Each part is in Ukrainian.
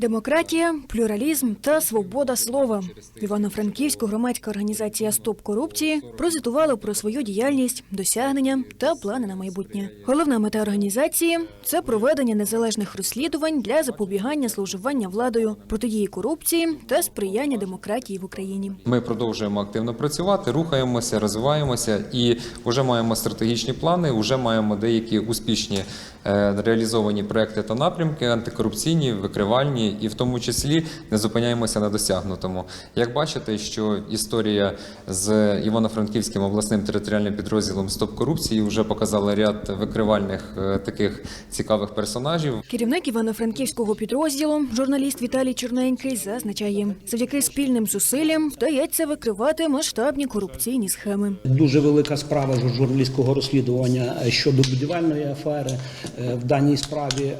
Демократія, плюралізм та свобода слова. Івано-Франківську громадська організація Стоп корупції прозвітувала про свою діяльність, досягнення та плани на майбутнє. Головна мета організації це проведення незалежних розслідувань для запобігання зловживання владою, протидії корупції та сприяння демократії в Україні. Ми продовжуємо активно працювати, рухаємося, розвиваємося і вже маємо стратегічні плани, вже маємо деякі успішні е, реалізовані проекти та напрямки, антикорупційні, викривальні, і в тому числі не зупиняємося на досягнутому. Як бачите, що історія з Івано-Франківським обласним територіальним підрозділом Стоп корупції вже показала ряд викривальних е, таких цікавих персонажів. Керівник Івано-Франківського підрозділу, журналіст Віталій Чорненький, зазначає, завдяки спільним зусиллям вдається викривати масштабні корупційні схеми. Дуже велика справа жур- журналістського розслідування е, щодо будівельної афери Е, в даній справі.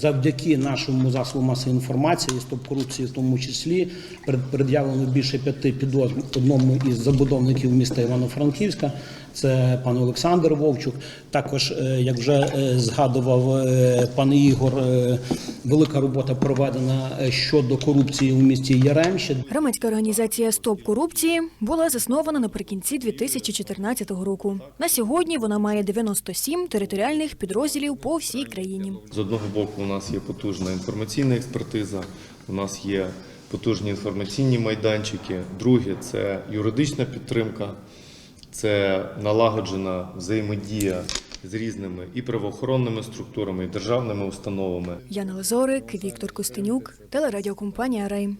Завдяки нашому засобу масової інформації, стоп корупції, в тому числі пред- пред'явлено більше п'яти підозр одному із забудовників міста Івано-Франківська. Це пан Олександр Вовчук. Також, е, як вже е, згадував е, пан Ігор, велика робота проведена щодо корупції у місті Яремче. Громадська організація Стоп корупції була заснована наприкінці 2014 року. На сьогодні вона має 97 територіальних підрозділів по всій країні. З одного боку, у нас є потужна інформаційна експертиза, у нас є потужні інформаційні майданчики. Друге це юридична підтримка, це налагоджена взаємодія з різними і правоохоронними структурами, і державними установами. Яна Лазорик, Віктор Костенюк, телерадіокомпанія Рей.